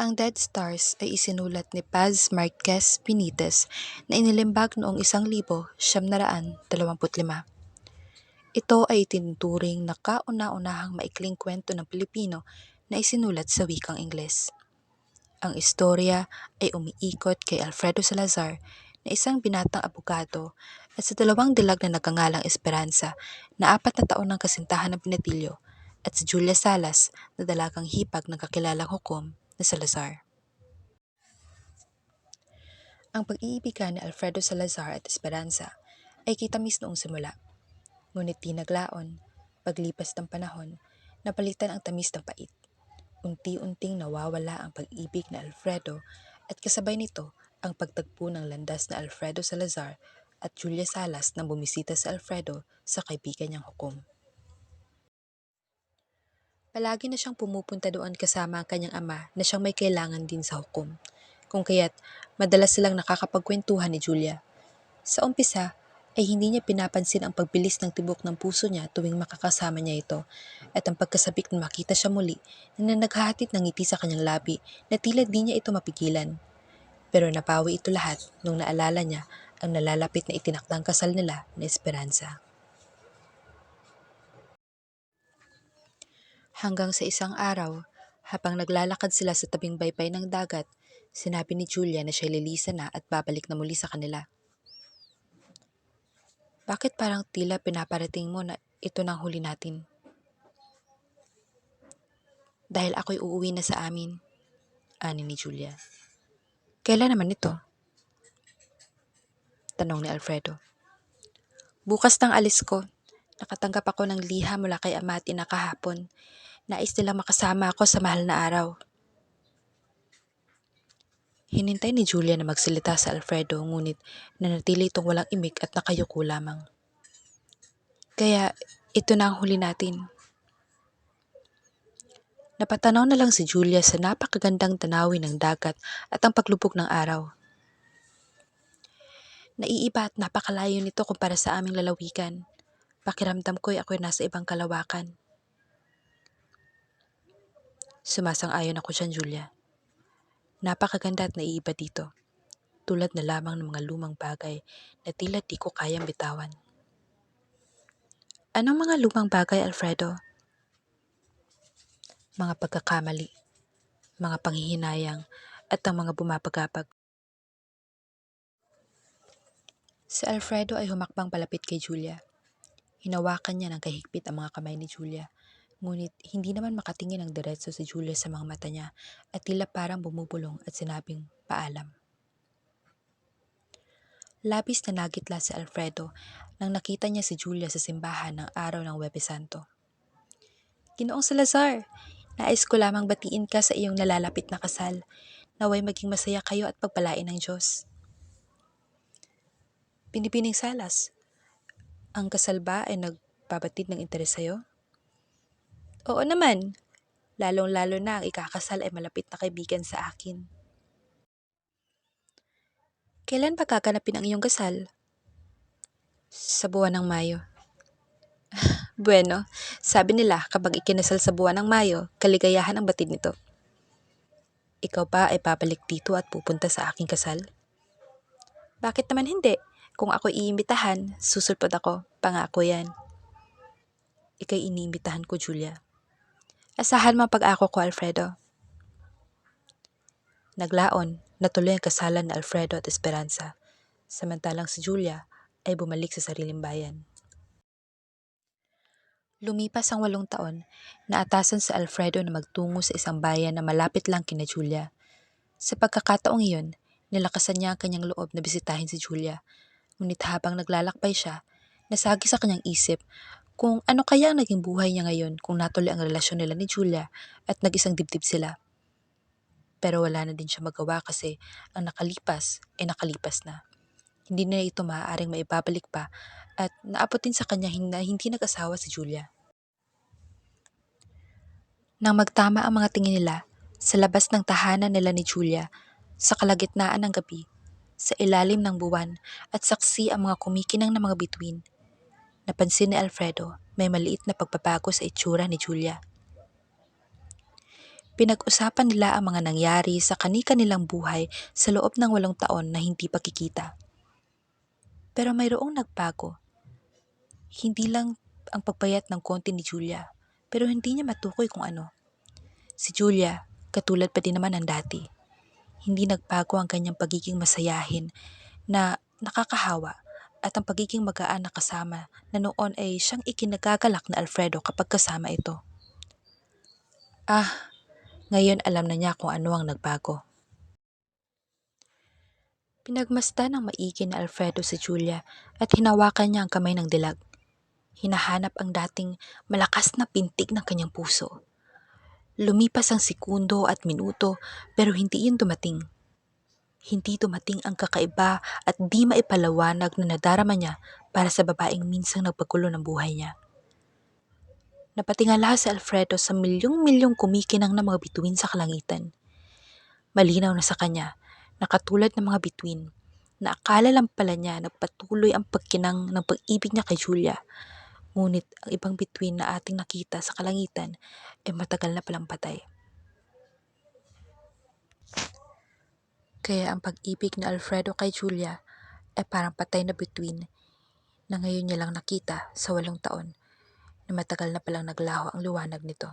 Ang Dead Stars ay isinulat ni Paz Marquez Benitez na inilimbag noong 1925. Ito ay itinuturing na kauna-unahang maikling kwento ng Pilipino na isinulat sa wikang Ingles. Ang istorya ay umiikot kay Alfredo Salazar na isang binatang abogado at sa dalawang dilag na nagangalang Esperanza na apat na taon ng kasintahan ng Pinatilyo at si Julia Salas na dalagang hipag ng kakilalang hukom na Salazar. Ang pag-iibigan ni Alfredo Salazar at Esperanza ay kitamis noong simula. Ngunit di naglaon, paglipas ng panahon, napalitan ang tamis ng pait. Unti-unting nawawala ang pag-ibig ni Alfredo at kasabay nito ang pagtagpo ng landas na Alfredo Salazar at Julia Salas nang bumisita si Alfredo sa kaibigan niyang hukom. Palagi na siyang pumupunta doon kasama ang kanyang ama na siyang may kailangan din sa hukom. Kung kaya't madalas silang nakakapagkwentuhan ni Julia. Sa umpisa ay hindi niya pinapansin ang pagbilis ng tibok ng puso niya tuwing makakasama niya ito at ang pagkasabik na makita siya muli na naghahatid ng ngiti sa kanyang labi na tila di niya ito mapigilan. Pero napawi ito lahat nung naalala niya ang nalalapit na itinakdang kasal nila na Esperanza. Hanggang sa isang araw, habang naglalakad sila sa tabing baybay ng dagat, sinabi ni Julia na siya lilisan na at babalik na muli sa kanila. Bakit parang tila pinaparating mo na ito nang huli natin? Dahil ako'y uuwi na sa amin, ani ni Julia. Kailan naman ito? Tanong ni Alfredo. Bukas ng alis ko, nakatanggap ako ng liha mula kay Amati na kahapon. Nais nilang makasama ako sa mahal na araw. Hinintay ni Julia na magsalita sa Alfredo ngunit nanatili itong walang imik at nakayuko lamang. Kaya ito na ang huli natin. Napatanaw na lang si Julia sa napakagandang tanawin ng dagat at ang paglubog ng araw. Naiiba at napakalayo nito kumpara sa aming lalawigan. Pakiramdam ko'y ako'y nasa ibang kalawakan. Sumasang-ayon ako dyan, Julia. Napakaganda at naiiba dito. Tulad na lamang ng mga lumang bagay na tila di ko kayang bitawan. Anong mga lumang bagay, Alfredo? Mga pagkakamali, mga panghihinayang, at ang mga bumapagapag. Si Alfredo ay humakbang palapit kay Julia. Hinawakan niya ng kahigpit ang mga kamay ni Julia Ngunit hindi naman makatingin ng diretso si Julia sa mga mata niya at tila parang bumubulong at sinabing paalam. Labis na nagitla si Alfredo nang nakita niya si Julia sa simbahan ng araw ng Webe Santo. Ginoong Salazar, nais ko lamang batiin ka sa iyong nalalapit na kasal. Naway maging masaya kayo at pagpalain ng Diyos. Pinipining Salas, ang kasal ba ay nagbabatid ng interes sa'yo? Oo naman. Lalong-lalo na ang ikakasal ay malapit na kaibigan sa akin. Kailan pa kaganapin ang iyong kasal? Sa buwan ng Mayo. bueno, sabi nila kapag ikinasal sa buwan ng Mayo, kaligayahan ang batid nito. Ikaw pa ay papalik dito at pupunta sa aking kasal? Bakit naman hindi? Kung ako iimbitahan, susulpot ako. Pangako yan. Ikay iniimbitahan ko, Julia. Asahan mo pag-ako ko, Alfredo. Naglaon, natuloy ang kasalan ni Alfredo at Esperanza, samantalang si Julia ay bumalik sa sariling bayan. Lumipas ang walong taon, naatasan si Alfredo na magtungo sa isang bayan na malapit lang kina Julia. Sa pagkakataong iyon, nilakasan niya ang kanyang loob na bisitahin si Julia. Ngunit habang naglalakbay siya, nasagi sa kanyang isip kung ano kaya ang naging buhay niya ngayon kung natuloy ang relasyon nila ni Julia at nag-isang dibdib sila. Pero wala na din siya magawa kasi ang nakalipas ay nakalipas na. Hindi na ito maaaring maibabalik pa at naabot din sa kanya na hindi nag-asawa si Julia. Nang magtama ang mga tingin nila sa labas ng tahanan nila ni Julia, sa kalagitnaan ng gabi, sa ilalim ng buwan at saksi ang mga kumikinang na mga bituin, Napansin ni Alfredo may maliit na pagbabago sa itsura ni Julia. Pinag-usapan nila ang mga nangyari sa kani-kanilang buhay sa loob ng walong taon na hindi pagkikita. Pero mayroong nagbago. Hindi lang ang pagpayat ng konti ni Julia, pero hindi niya matukoy kung ano. Si Julia, katulad pa din naman ng dati. Hindi nagbago ang kanyang pagiging masayahin na nakakahawa at ang pagiging magaan na kasama na noon ay siyang ikinagagalak na Alfredo kapag kasama ito. Ah, ngayon alam na niya kung ano ang nagbago. Pinagmasdan ng maigi ni Alfredo si Julia at hinawakan niya ang kamay ng dilag. Hinahanap ang dating malakas na pintig ng kanyang puso. Lumipas ang sekundo at minuto pero hindi yun dumating. Hindi dumating ang kakaiba at di maipalawanag na nadarama niya para sa babaeng minsang nagpagulo ng buhay niya. Napatingala si Alfredo sa milyong-milyong kumikinang na mga bituin sa kalangitan. Malinaw na sa kanya na katulad ng mga bituin na akala lang pala niya nagpatuloy ang pagkinang ng pag-ibig niya kay Julia. Ngunit ang ibang bituin na ating nakita sa kalangitan ay matagal na palang patay. Kaya ang pag-ibig ni Alfredo kay Julia ay parang patay na bituin na ngayon niya lang nakita sa walong taon na matagal na palang naglaho ang liwanag nito.